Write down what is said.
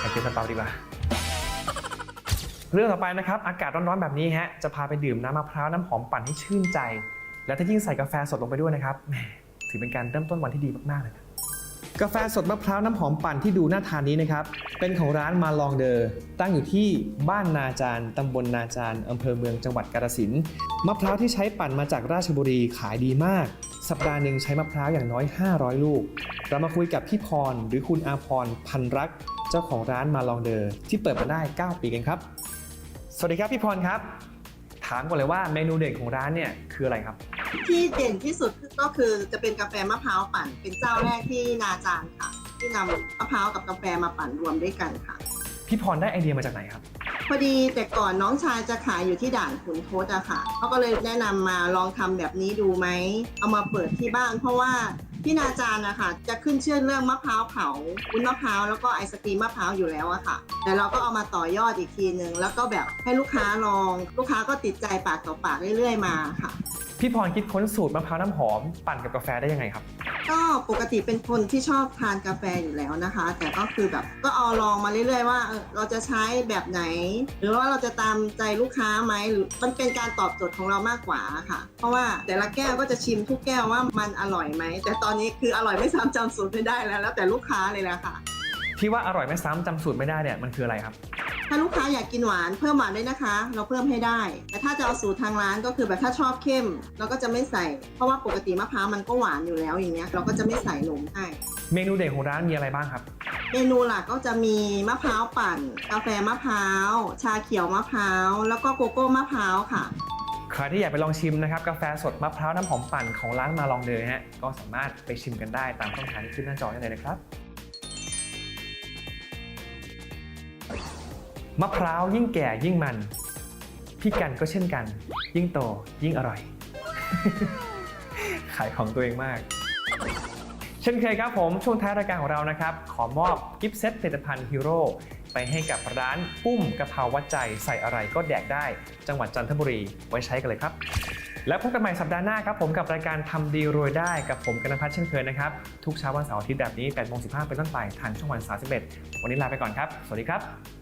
อยากกินซาเปาดีกว่า เรื่องต่อไปนะครับ อากาศร้อนๆแบบนี้ฮะ จะพาไปดื่มน้ำมะพร้าวน้ำหอมปั่นให้ชื่นใจ และถ้ายิ่งใส่กาแฟสดลงไปด้วยนะครับแหมถือเป็นการเริ่มต้นวันที่ดีมากๆเลยนะกาแฟสดมะพร้าวน้ำหอมปั่นที่ดูน่าทานนี้นะครับ เป็นของร้านมาลองเดอร์ตั้งอยู่ที่บ้านนาจารตำบลนาจารอำเภอเมืองจังหวัดกาฬสินธุ์มะพร้าวที่ใช้ปั่นมาจากราชบุรีขายดีมาก สัปดาห์หนึ่งใช้มะพร้าวอย่างน้อย 500 ลูก เรามาคุยกับพี่พรหรือคุณอาพรพันรักเจ้าของร้านมาลองเดอร์ที่เปิดมาได้ 9 ปีกันครับ สวัสดีครับพี่พรครับ ถามก่อนเลยว่าเมนูเด่นของร้านเนี่ยคืออะไรครับ ที่เด่นที่สุดก็คือจะเป็นกาแฟมะพร้าวปั่น เป็นเจ้าแรกที่นาจารค่ะ ที่นำมะพร้าวกับกาแฟมาปั่นรวมด้วยกันค่ะ พี่พรได้ไอเดียมาจากไหนครับ พอดีแต่ก่อนน้องชายจะขายอยู่ที่ด่านขุนทดอะค่ะเขาก็เลยแนะนำมาลองทำแบบนี้ดูไหม เอามาเปิดที่บ้านเพราะว่า พี่นาจารนะคะจะขึ้นชื่อเรื่องมะพร้าวเผาวุ้นมะพร้าวแล้วก็ไอศกรีมมะพร้าวอยู่แล้วอะค่ะ แต่เราก็เอามาต่อยอดอีกทีหนึ่งแล้วก็แบบให้ลูกค้าลอง ลูกค้าก็ติดใจปากต่อปากเรื่อยๆมาค่ะ พี่พรคิดค้นสูตรมะพร้าวน้ำหอมปั่นกับกาแฟได้ยังไงครับ ก็ปกติเป็นคนที่ชอบทานกาแฟอยู่แล้วนะคะ แต่ก็คือแบบก็เอาลองมาเรื่อยๆว่าเออเราจะใช้แบบไหน หรือว่าเราจะตามใจลูกค้าไหมหรือมันเป็นการตอบโจทย์ของเรามากกว่าค่ะ เพราะว่าแต่ละแก้วก็จะชิมทุกแก้วว่ามันอร่อยไหมแต่ตอนนี้คืออร่อยไม่ซ้ำจำสูตรไม่ได้แล้วแล้วแต่ลูกค้าเลยแหละค่ะ ที่ว่าอร่อยไม่ซ้ำจำสูตรไม่ได้เนี่ยมันคืออะไรครับ ถ้าลูกค้าอยากกินหวานเพิ่มหวานได้นะคะ เราเพิ่มให้ได้ แต่ถ้าจะเอาสูตรทางร้านก็คือแบบถ้าชอบเข้ม เราก็จะไม่ใส่ เพราะว่าปกติมะพร้าวมันก็หวานอยู่แล้วอย่างเงี้ยเราก็จะไม่ใส่นมให้ เมนูเด่นของร้านมีอะไรบ้างครับ เมนูหลักก็จะมีมะพร้าวปั่น กาแฟมะพร้าว ชาเขียวมะพร้าว แล้วก็โกโก้มะพร้าวค่ะ ใครที่อยากไปลองชิมนะครับกาแฟสดมะพร้าวน้ำหอมปั่นของร้านมาลองเดอฮะก็สามารถไปชิมกันได้ตามช่องทางที่ขึ้นหน้าจอได้เลยนะครับ มะพร้าวยิ่งแก่ยิ่งมัน พี่กันก็เช่นกัน ยิ่งโตยิ่งอร่อย ขายของตัวเองมาก เช่นเคยครับผมช่วงท้ายรายการของเรานะครับ ขอมอบกิฟต์เซตผลิตภัณฑ์ฮีโร่ไปให้กับร้านปุ้มกะเพราวัดใจใส่อะไรก็แดกได้ จังหวัดจันทบุรีไว้ใช้กันเลยครับ แล้วพบกันใหม่สัปดาห์หน้าครับผมกับรายการทำดีรวยได้กับผมกันพัฒน์เช่นเคยนะครับ ทุกเช้าวันเสาร์อาทิตย์แบบนี้8โมง15เป็นต้นไปทางช่องวัน 31 วันนี้ลาไปก่อนครับ สวัสดีครับ